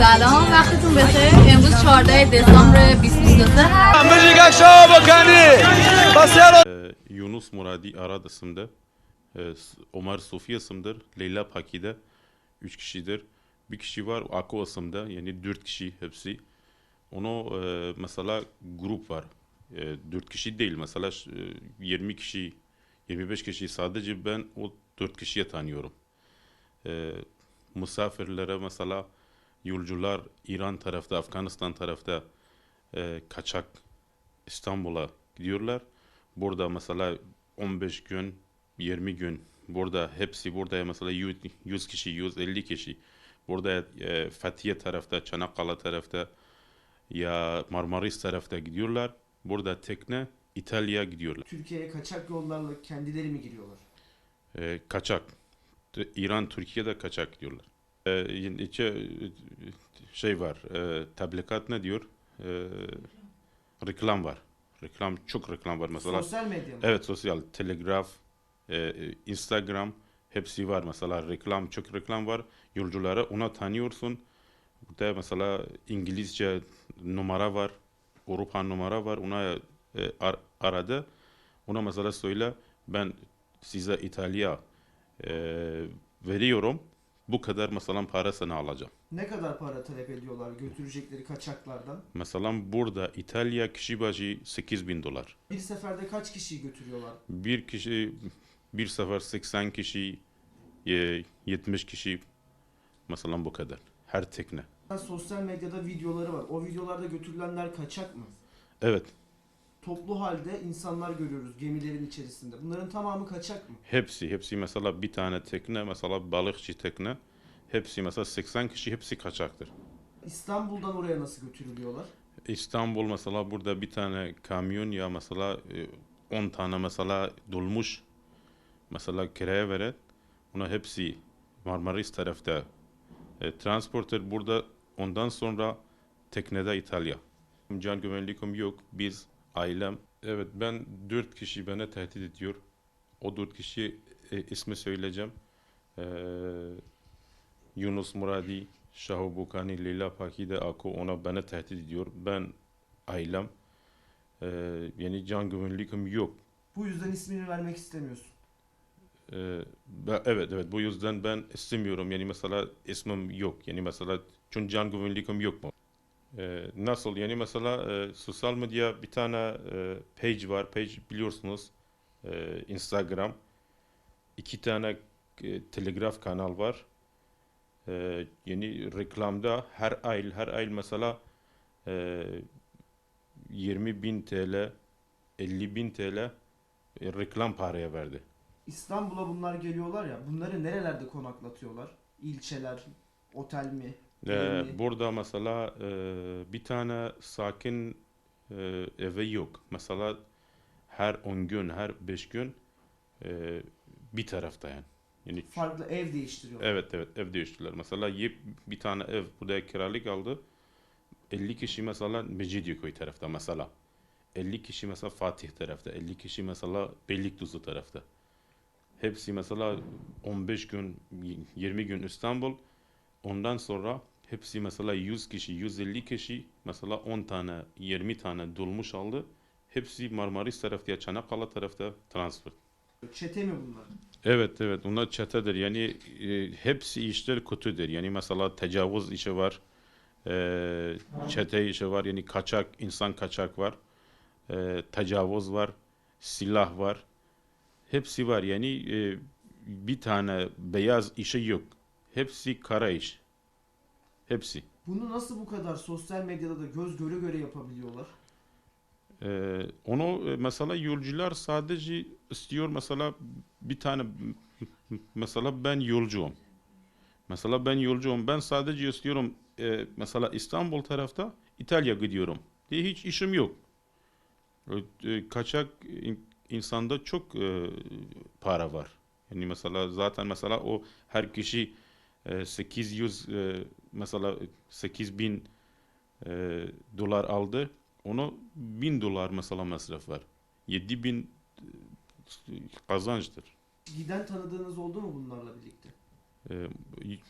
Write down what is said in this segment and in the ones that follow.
سلام وقتتون بخیر امروز 14 دسامبر 2023 هست Amerika Şahabakani. Basar Ee, Yunus Muradi Arad isimde. Ee, S- Ömer Sofi isimdir. Leyla Paki'de. Üç kişidir. Bir kişi var Ako isimde. Yani dört kişi hepsi. Onu e, mesela grup var. E, dört kişi değil. Mesela ş- e, 20 kişi, 25 kişi sadece ben o dört kişiye tanıyorum. E, misafirlere mesela yolcular İran tarafta, Afganistan tarafta e, kaçak İstanbul'a gidiyorlar. Burada mesela 15 gün, 20 gün burada hepsi burada mesela 100 100 kişi, 150 kişi. Burada e, Fethiye tarafta, Çanakkale tarafta ya Marmaris tarafta gidiyorlar. Burada tekne İtalya'ya gidiyorlar. Türkiye'ye kaçak yollarla kendileri mi giriyorlar? E, kaçak. İran, Türkiye'de kaçak gidiyorlar. E, yine içe e, şey var. E, tebligat ne diyor? E, reklam var. Reklam çok reklam var mesela. Sosyal medya mı? Evet sosyal telegraf, e, e, Instagram hepsi var mesela reklam çok reklam var. Yolcuları ona tanıyorsun. Burada mesela İngilizce numara var. Avrupa numara var. Ona e, ar- aradı. Ona mesela söyle ben size İtalya e, veriyorum. Bu kadar mesela parasını alacağım. Ne kadar para talep ediyorlar götürecekleri kaçaklardan? Mesela burada İtalya kişi başı 8 bin dolar. Bir seferde kaç kişiyi götürüyorlar? Bir kişi bir sefer 80 kişi e, 70 kişi mesela bu kadar. Her tekne. Sosyal medyada videoları var. O videolarda götürülenler kaçak mı? Evet. Toplu halde insanlar görüyoruz gemilerin içerisinde. Bunların tamamı kaçak mı? Hepsi hepsi mesela bir tane tekne mesela balıkçı tekne hepsi mesela 80 kişi hepsi kaçaktır. İstanbul'dan oraya nasıl götürülüyorlar? İstanbul mesela burada bir tane kamyon ya mesela e, 10 tane mesela dolmuş mesela kiraya veren ona hepsi Marmaris tarafta e, transporter burada ondan sonra teknede İtalya. Can güvenliğim yok. Biz ailem evet ben dört kişi bana tehdit ediyor. O dört kişi e, ismi söyleyeceğim. E, Yunus Muradi, Şahu Bukani, Leyla Pakide Ako ona bana tehdit ediyor. Ben ailem e, yani can güvenliğim yok. Bu yüzden ismini vermek istemiyorsun. Ee, ben- evet evet bu yüzden ben istemiyorum yani mesela ismim yok yani mesela çünkü can güvenliğim yok mu? Ee, nasıl yani mesela e, sosyal medya bir tane e, page var page biliyorsunuz e, Instagram iki tane e, telegraf kanal var e, yani reklamda her ay her ay mesela e, 20 bin TL 50 bin TL e, reklam paraya verdi. İstanbul'a bunlar geliyorlar ya. Bunları nerelerde konaklatıyorlar? İlçeler, otel mi? Ee, mi? burada mesela e, bir tane sakin e, evi yok. Mesela her 10 gün, her 5 gün e, bir tarafta yani. Yani Farklı ev değiştiriyorlar. evet evet ev değiştirdiler. Mesela yep, bir tane ev burada kiralık aldı. 50 kişi mesela Mecidiyeköy tarafta mesela. 50 kişi mesela Fatih tarafta. 50 kişi mesela Beylikdüzü tarafta. Hepsi mesela 15 gün, 20 gün İstanbul. Ondan sonra hepsi mesela 100 kişi, 150 kişi mesela 10 tane, 20 tane dolmuş aldı. Hepsi Marmaris tarafta, Çanakkale tarafta transfer. Çete mi bunlar? Evet evet. Onlar çetedir. Yani e, hepsi işler kötüdür. Yani mesela tecavüz işi var e, çete işi var. Yani kaçak insan kaçak var e, tecavüz var silah var. Hepsi var. Yani e, bir tane beyaz işi yok. Hepsi kara iş hepsi Bunu nasıl bu kadar sosyal medyada da göz göre göre yapabiliyorlar? Ee, onu e, mesela yolcular sadece istiyor mesela bir tane mesela ben yolcuyum. Mesela ben yolcuyum. Ben sadece istiyorum e, mesela İstanbul tarafta İtalya gidiyorum diye hiç işim yok. E, e, Kaçak in- insanda çok e, para var. Yani mesela zaten mesela o her kişi e, 800 e, mesela 8000 e, dolar aldı. Onu 1000 dolar mesela masraf var. 7000 e, kazançtır. Giden tanıdığınız oldu mu bunlarla birlikte? E,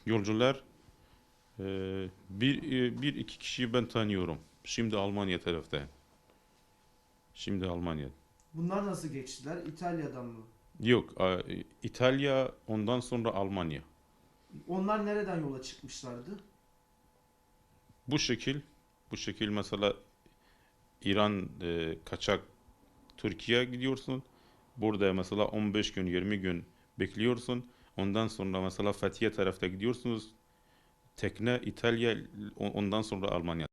yolcular e, bir, e, bir iki kişiyi ben tanıyorum. Şimdi Almanya tarafta. Şimdi Almanya. Bunlar nasıl geçtiler? İtalya'dan mı? Yok, a- İtalya ondan sonra Almanya. Onlar nereden yola çıkmışlardı? Bu şekil, bu şekil mesela İran e, kaçak Türkiye'ye gidiyorsun. Burada mesela 15 gün, 20 gün bekliyorsun. Ondan sonra mesela Fethiye tarafta gidiyorsunuz. Tekne İtalya, ondan sonra Almanya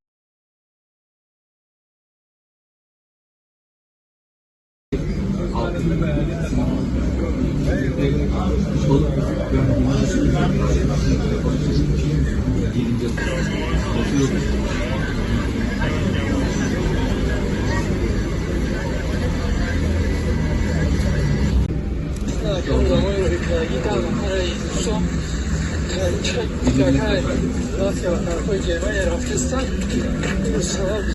gelince bakıyoruz. Gracias, Juan José. Bueno, aquí está.